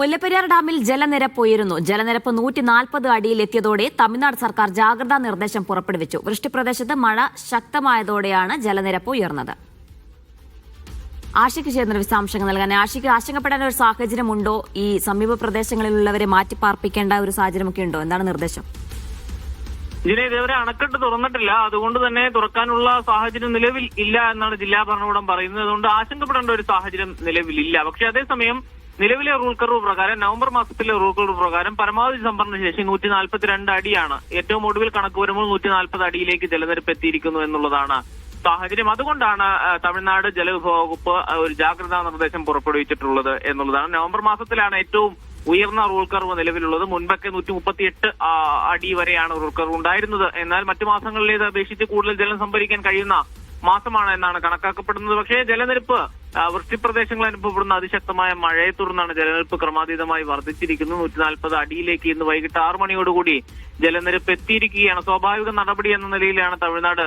മുല്ലപ്പെരിയാർ ഡാമിൽ ജലനിരപ്പ് ഉയരുന്നു. ജലനിരപ്പ് നൂറ്റി നാൽപ്പത് അടിയിൽ എത്തിയതോടെ തമിഴ്നാട് സർക്കാർ ജാഗ്രതാ നിർദ്ദേശം പുറപ്പെടുവിച്ചു. വൃഷ്ടിപ്രദേശത്ത് മഴ ശക്തമായതോടെയാണ് ജലനിരപ്പ് ഉയർന്നത്. ആഷിക്ക് ചേർന്ന വിശദാംശങ്ങൾ നൽകാൻ. ആഷിക്ക് ആശങ്കപ്പെടാൻ ഒരു സാഹചര്യമുണ്ടോ? ഈ സമീപ പ്രദേശങ്ങളിലുള്ളവരെ മാറ്റിപ്പാർപ്പിക്കേണ്ട ഒരു സാഹചര്യമൊക്കെ ഉണ്ടോ? എന്താണ് നിർദ്ദേശം? ഇതിനെ ഇതുവരെ അണക്കെട്ട് തുറന്നിട്ടില്ല. അതുകൊണ്ട് തന്നെ തുറക്കാനുള്ള സാഹചര്യം നിലവിൽ ഇല്ല എന്നാണ് ജില്ലാ ഭരണകൂടം പറയുന്നത്. അതുകൊണ്ട് ആശങ്കപ്പെടേണ്ട ഒരു സാഹചര്യം നിലവിലില്ല പക്ഷെ അതേസമയം നിലവിലെ റൂൾ കർവ് പ്രകാരം നവംബർ മാസത്തിലെ റൂൾ കർവ് പ്രകാരം പരമാവധി സംഭരണ ശേഷി നൂറ്റി നാൽപ്പത്തിരണ്ട് അടിയാണ്. ഏറ്റവും ഒടുവിൽ കണക്ക് വരുമ്പോൾ നൂറ്റി നാൽപ്പത് അടിയിലേക്ക് ജലനിരപ്പ് എത്തിയിരിക്കുന്നു എന്നുള്ളതാണ് സാഹചര്യം. അതുകൊണ്ടാണ് തമിഴ്നാട് ജലവിഭവ വകുപ്പ് ഒരു ജാഗ്രതാ നിർദ്ദേശം പുറപ്പെടുവിച്ചിട്ടുള്ളത് എന്നുള്ളതാണ്. നവംബർ മാസത്തിലാണ് ഏറ്റവും ഉയർന്ന റൂൾ കർവ് നിലവിലുള്ളത്. മുൻപൊക്കെ നൂറ്റി മുപ്പത്തിയെട്ട് അടി വരെയാണ് റൂൾ കർവ് ഉണ്ടായിരുന്നത്. എന്നാൽ മറ്റു മാസങ്ങളിലേത് അപേക്ഷിച്ച് കൂടുതൽ ജലം സംഭരിക്കാൻ കഴിയുന്ന മാസമാണ് എന്നാണ് കണക്കാക്കപ്പെടുന്നത്. പക്ഷേ ജലനിരപ്പ് വൃഷ്ടിപ്രദേശങ്ങൾ അനുഭവപ്പെടുന്ന അതിശക്തമായ മഴയെ തുടർന്നാണ് ജലനിരപ്പ് ക്രമാതീതമായി വർദ്ധിച്ചിരിക്കുന്നത് നൂറ്റി നാൽപ്പത് അടിയിലേക്ക് ഇന്ന് വൈകിട്ട് ആറു മണിയോടുകൂടി ജലനിരപ്പ് എത്തിയിരിക്കുകയാണ്. സ്വാഭാവിക നടപടി എന്ന നിലയിലാണ് തമിഴ്നാട്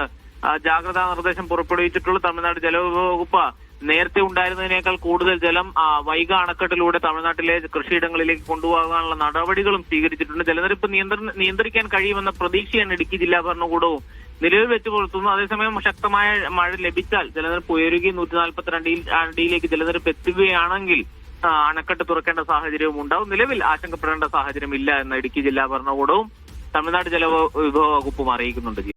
ജാഗ്രതാ നിർദ്ദേശം പുറപ്പെടുവിച്ചിട്ടുള്ളത്. തമിഴ്നാട് ജലവിഭവ വകുപ്പ് നേരത്തെ ഉണ്ടായിരുന്നതിനേക്കാൾ കൂടുതൽ ജലം വൈക അണക്കെട്ടിലൂടെ തമിഴ്നാട്ടിലെ കൃഷിയിടങ്ങളിലേക്ക് കൊണ്ടുപോകാനുള്ള നടപടികളും സ്വീകരിച്ചിട്ടുണ്ട്. ജലനിരപ്പ് നിയന്ത്രണ നിയന്ത്രിക്കാൻ കഴിയുമെന്ന പ്രതീക്ഷയാണ് ഇടുക്കി ജില്ലാ ഭരണകൂടവും നിലവിൽ വെച്ച് പുലർത്തുന്നു. അതേസമയം ശക്തമായ മഴ ലഭിച്ചാൽ ജലനിരപ്പ് ഉയരുകയും നൂറ്റി നാൽപ്പത്തിരണ്ട് അടിയിലേക്ക് ജലനിരപ്പ് എത്തുകയാണെങ്കിൽ അണക്കെട്ട് തുറക്കേണ്ട സാഹചര്യവും ഉണ്ടാവും. നിലവിൽ ആശങ്കപ്പെടേണ്ട സാഹചര്യം ഇല്ല എന്ന് ഇടുക്കി ജില്ലാ ഭരണകൂടവും തമിഴ്നാട് ജലവിഭവ വകുപ്പും അറിയിക്കുന്നുണ്ട്